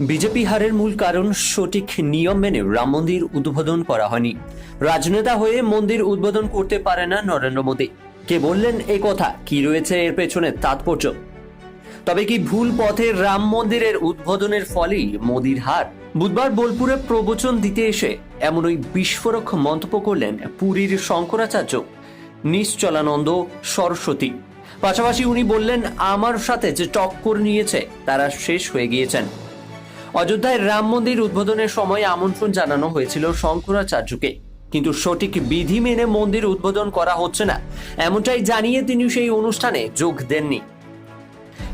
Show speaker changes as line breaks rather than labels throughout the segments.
BJP হারের মূল কারণ সঠিক নিয়ম মেনে রাম মন্দির উদ্বোধন করা হয়নি। রাজনেতা হয়ে মন্দির উদ্বোধন করতে পারে না নরেন্দ্র মোদী। কে বললেন এই কথা? কি রয়েছে এর পেছনে তাৎপর্য? তবে কি ভুল পথে রাম মন্দিরের উদ্বোধনের ফলেই মোদির হার? বুধবার বোলপুরে প্রবচন দিতে এসে এমন ওই বিস্ফোরক মন্তব্য করলেন পুরীর শঙ্করাচার্য নিশ্চলানন্দ সরস্বতী। পাশাপাশি উনি বললেন, আমার সাথে যে টক্কর নিয়েছে, তারা শেষ হয়ে গিয়েছেন। অযোধ্যায় রাম মন্দির উদ্বোধনের সময় আমন্ত্রণ জানানো হয়েছিল শঙ্করাচার্যকে। কিন্তু সঠিক বিধি মেনে মন্দির উদ্বোধন করা হচ্ছে না। এমনটাই জানিয়ে তিনি সেই অনুষ্ঠানে যোগ দেননি।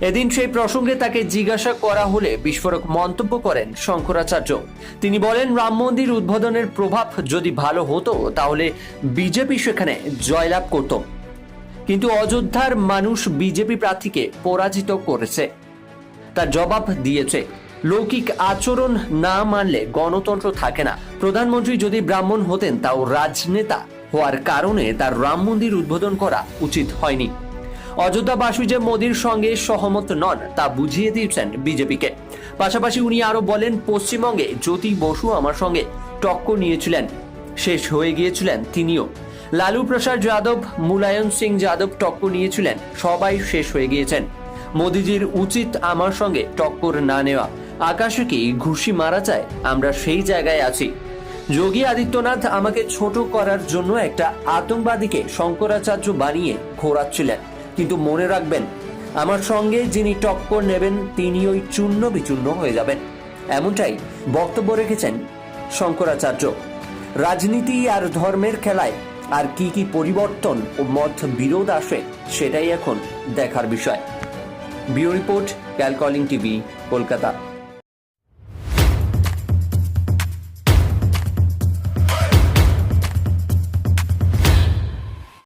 এদিন সেই প্রসঙ্গে তাকে জিজ্ঞাসা করা হলে বিস্ফোরক মন্তব্য করেন শঙ্করাচার্য। তিনি বলেন, রাম মন্দির উদ্বোধনের প্রভাব যদি ভালো হতো, তাহলে বিজেপি সেখানে জয়লাভ করত। কিন্তু অযোধ্যার মানুষ বিজেপি প্রার্থীকে পরাজিত করেছে। তার জবাব দিয়েছে লৌকিক আচরণ না মানলে গণতন্ত্র থাকে না। প্রধানমন্ত্রী যদি ব্রাহ্মণ হতেন, তাও রাজনেতা হওয়ার কারণে তার রাম মন্দির উদ্বোধন করা উচিত হয়নি। অযোধ্যাবাসী যে মোদীর সঙ্গে সহমত নন, তা বুঝিয়ে দিয়েছেন বিজেপিকে। পাশাপাশি উনি আরও বলেন, পশ্চিমবঙ্গে জ্যোতি বসু আমার সঙ্গে টক্কর নিয়েছিলেন, শেষ হয়ে গিয়েছিলেন তিনিও। লালু প্রসাদ যাদব, মুলায়ম সিং যাদব টক্কর নিয়েছিলেন, সবাই শেষ হয়ে গিয়েছেন। মোদিজির উচিত আমার সঙ্গে টক্কর না নেওয়া। আকাশে কি ঘুষি মারা যায় আমরা সেই জায়গায় আছি। যোগী আদিত্যনাথ আমাকে ছোট করার জন্য একটা আতঙ্কবাদীকে শঙ্করাচার্য বানিয়ে ঘোরাচ্ছিলেন। কিন্তু মনে রাখবেন, আমার সঙ্গে যিনি টক্কর নেবেন, তিনি ওই চূর্ণ বিচূর্ণ হয়ে যাবেন। এমনটাই বক্তব্য রেখেছেন শঙ্করাচার্য। রাজনীতি আর ধর্মের খেলায় আর কি কি পরিবর্তন ও মত বিরোধ আসে, সেটাই এখন দেখার বিষয়। ব্যুরো রিপোর্ট, ক্যালকলিং টিভি, কলকাতা।